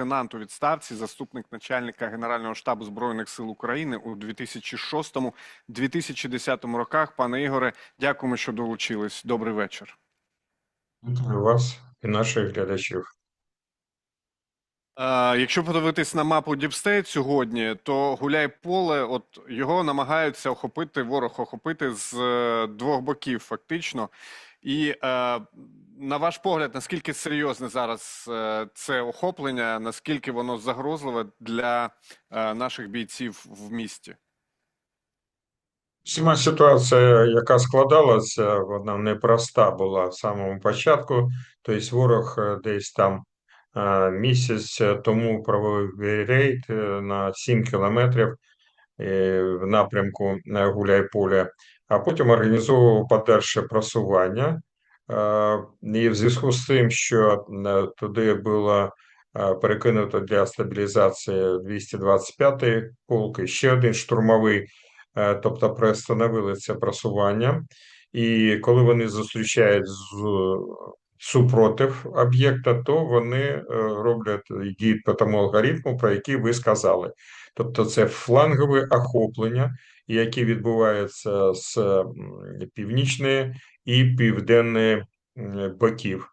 лейтенант у відставці, заступник начальника Генерального штабу збройних сил України у 2006-2010 роках. Пане Ігоре, дякуємо, що долучились. Добрий вечір. Вітаю вас і наших глядачів. Якщо подивитись на мапу Діпстейт сьогодні, то гуляй поле, от його намагаються охопити, ворог охопити з е, двох боків, фактично. І е, на ваш погляд, наскільки серйозне зараз е, це охоплення, наскільки воно загрозливе для е, наших бійців в місті? Сама ситуація, яка складалася, вона непроста була в самому початку. Тобто ворог е, десь там місяць тому провів рейд на 7 кілометрів в напрямку е, Гуляйполя, а потім організовував подальше просування. Е, І в зв'язку з тим, що е, туди було е, перекинуто для стабілізації 225-й полк і ще один штурмовий, тобто приостановили це просування. І коли вони зустрічають з- супротив об'єкта, то вони роблять діють по тому алгоритму, про який ви сказали. Тобто це флангове охоплення, яке відбувається з північної і південної м, боків.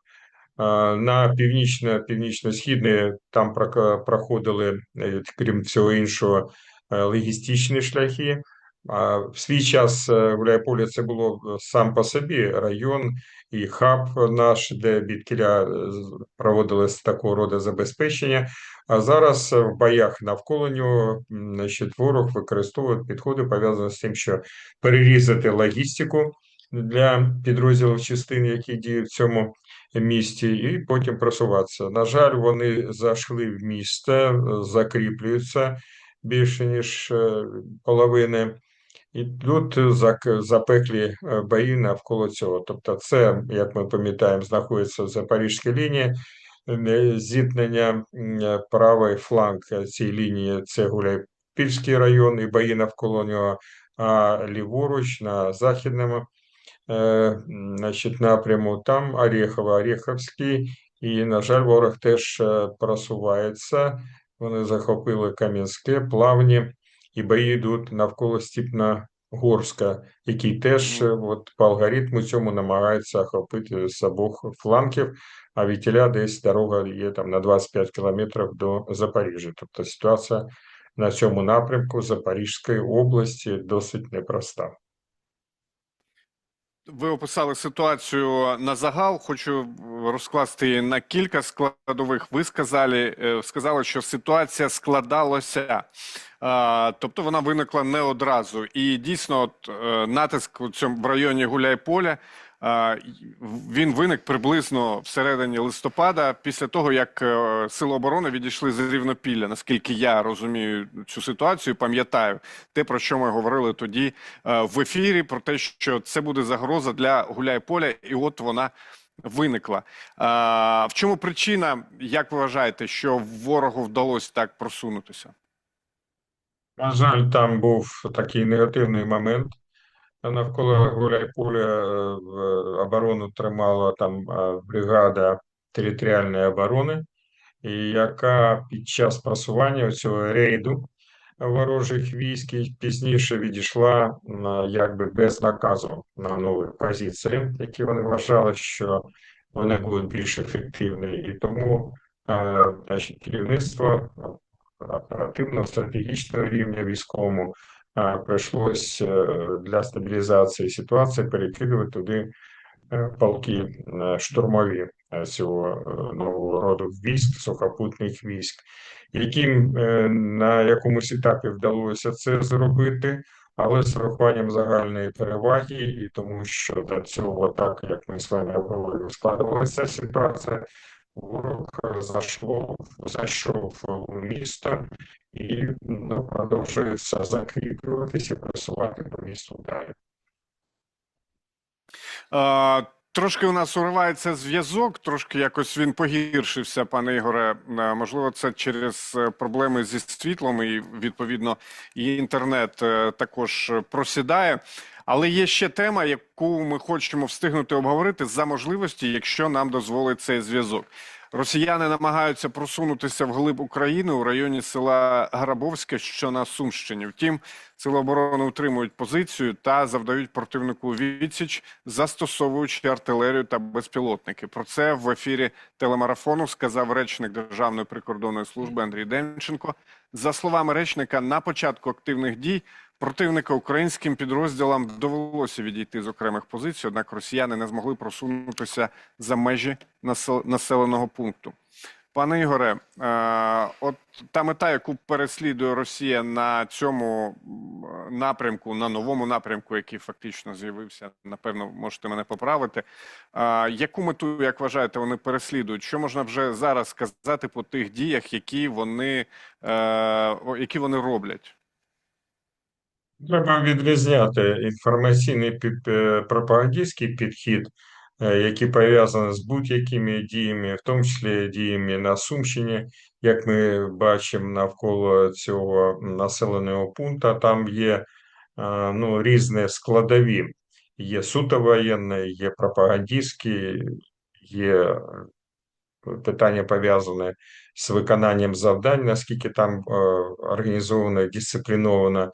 На північно північно-східний там прока- проходили, е, крім всього іншого, е, логістичні шляхи. А в свій час е, Гуляйполе це було сам по собі район і хаб наш, де біткіля з- проводилось такого роду забезпечення. А зараз в боях навколо нього значить, ворог використовує підходи пов'язані з тим, що перерізати логістику для підрозділів частин, які діють в цьому місті, і потім просуватися. На жаль, вони зайшли в місто, закріплюються більше ніж е, половини. І тут запеклі е, бої навколо цього. Тобто, це, як ми пам'ятаємо, знаходиться в Запорізькій лінії. Е, Зіткнення правий фланг цієї лінії це Гуляйпільський район і бої навколо нього, а ліворуч на західному значить, напряму там Орєхово, Орєховський, і, на жаль, ворог теж е, просувається. Вони захопили Кам'янське, Плавні, і бої йдуть навколо Степногорська, який теж е, от, по алгоритму цьому намагається охопити з обох флангів, а вітіля десь дорога є там на 25 кілометрів до Запоріжжя. Тобто ситуація на цьому напрямку Запорізької області досить непроста. Ви описали ситуацію на загал. Хочу розкласти її на кілька складових. Ви сказали, е, сказали, що ситуація складалася, тобто вона виникла не одразу. І дійсно, от, е, натиск в районі Гуляйполя. Він виник приблизно всередині листопада, після того як е, Сили оборони відійшли з Рівнопілля. Наскільки я розумію цю ситуацію, пам'ятаю те, про що ми говорили тоді е, в ефірі, про те, що це буде загроза для Гуляйполя, і от вона виникла. В чому причина, як ви вважаєте, що ворогу вдалося так просунутися? На жаль, там був такий негативний момент. Навколо Гуляйполя е, оборону тримала там е, бригада територіальної оборони, яка під час просування цього рейду ворожих військ пізніше відійшла якби без наказу на нові позиції, які вони вважали, що вони будуть більш ефективні. І тому е, значить, керівництво оперативного стратегічного рівня військовому а, прийшлось е, для стабілізації ситуації перекидувати туди е, полки е, штурмові цього нового роду військ, сухопутних військ, яким на якомусь етапі вдалося це зробити, але з урахуванням загальної переваги, і тому що до цього, так як ми з вами говорили, складувалася ситуація. Ворог зайшло, зайшов у місто і ну, продовжується закріплюватися і просувати по місту далі. А, Трошки у нас уривається зв'язок, трошки якось він погіршився, пане Ігоре. Можливо, це через е, проблеми зі світлом, і відповідно і інтернет е, також просідає. Але є ще тема, яку ми хочемо встигнути обговорити за можливості, якщо нам дозволить цей зв'язок. Росіяни намагаються просунутися вглиб України у районі села Грабовське, що на Сумщині. Втім, сили оборони утримують позицію та завдають противнику відсіч, застосовуючи артилерію та безпілотники. Про це в ефірі телемарафону сказав речник Державної прикордонної служби Андрій Демченко. За словами речника, на початку активних дій противника українським підрозділам довелося відійти з окремих позицій, однак росіяни не змогли просунутися за межі насел- населеного пункту. Пане Ігоре, е, от та мета, яку переслідує Росія на цьому напрямку, на новому напрямку, який фактично з'явився, напевно, можете мене поправити. Е, яку мету, як вважаєте, вони переслідують? Що можна вже зараз сказати по тих діях, які вони, е, які вони роблять? Треба відрізняти інформаційний е, пропагандистський підхід, е, який пов'язаний з будь-якими діями, в тому числі діями на Сумщині, як ми бачимо навколо цього населеного пункту, там є е, ну, різні складові. Є суто воєнні, є пропагандистські, є питання пов'язане з виконанням завдань, наскільки там організовано, дисципліновано.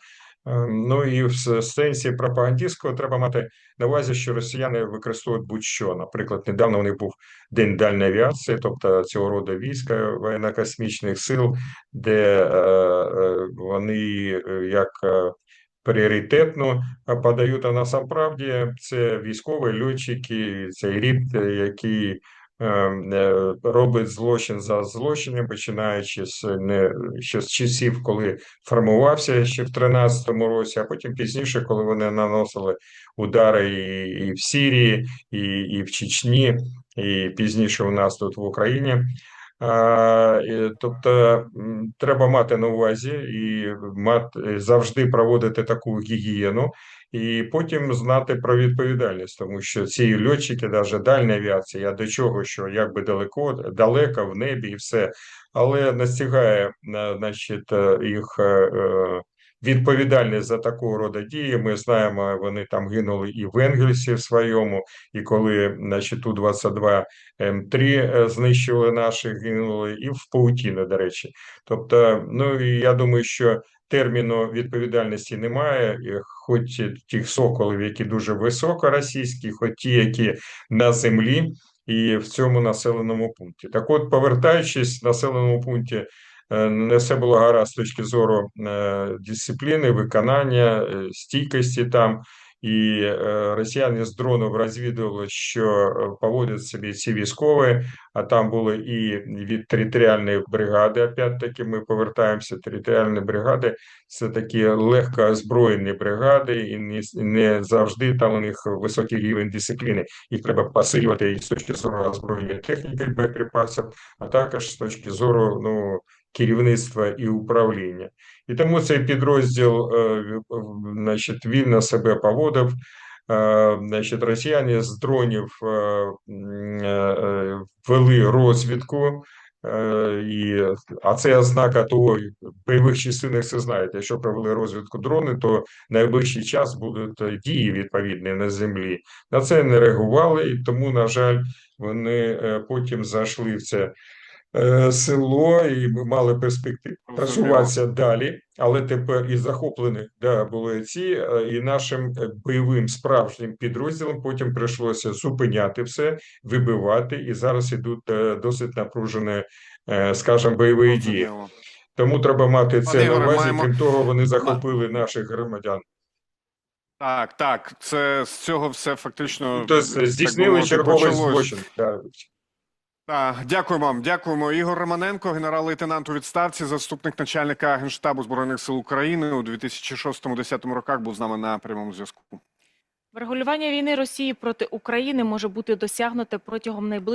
Е, Ну і в сенсі пропагандистського треба мати на увазі, що росіяни використовують будь-що. Наприклад, недавно у них був День дальньої авіації, тобто цього роду війська воєнно-космічних сил, де е, е, вони е, як пріоритетно подають, а насправді це військові льотчики, цей рід, який робить злочин за злочином, починаючи з не ще з часів, коли формувався ще в 13-му році, а потім пізніше, коли вони наносили удари і, і в Сирії, і, і в Чечні, і пізніше у нас тут в Україні. І, Тобто треба мати на увазі і мати завжди проводити таку гігієну, і потім знати про відповідальність, тому що ці льотчики, навіть дальня авіація, до чого, що як би далеко, далеко в небі і все, але настигає, е, значить, е, їх е, е, відповідальність за такого роду дії. Ми знаємо, вони там гинули і в Енгельсі в своєму, і коли, значить, Ту-22 М3 е, знищили наших, гинули, і в Паутіно, до речі. Тобто, ну і я думаю, що терміну відповідальності немає, хоч тих соколів, які дуже високо російські, хоч ті, які на землі і в цьому населеному пункті. Так от, повертаючись в населеному пункті, не все було гаразд з точки зору е, дисципліни, виконання, е, стійкості там. І е, росіяни з дронів розвідували, що е, поводять собі ці військові, а там були і від територіальної бригади. Опять-таки, ми повертаємося. Територіальні бригади це такі легко озброєні бригади, і не, не завжди там у них високий рівень дисципліни. Їх треба посилювати і з точки зору озброєння техніки, боєприпасів, а також з точки зору ну, керівництва і управління. І тому цей підрозділ, е, значить, вільно себе поводив. Е, Значить, росіяни з дронів е, вели розвідку. І, а це ознака того, в бойових частинах це знаєте, якщо провели розвідку дрони, то найближчий час будуть дії відповідні на землі. На це не реагували, і тому, на жаль, вони потім зайшли в це село і ми мали перспективу просуватися далі. Але тепер і захоплені да, були ці, е, і нашим е, бойовим справжнім підрозділам потім прийшлося зупиняти все, вибивати, і зараз ідуть е, досить напружені, е, скажімо, бойові дії. Тому треба мати це Пане на увазі. маємо- Крім того, вони захопили наших громадян. Так, так, це з цього все фактично Тобто здійснили черговий злочин. Да. Так, дякуємо вам. Дякуємо. Ігор Романенко, генерал-лейтенант у відставці, заступник начальника Генштабу Збройних сил України у 2006-2010 роках був з нами на прямому зв'язку. Врегулювання війни Росії проти України може бути досягнуте протягом найближчих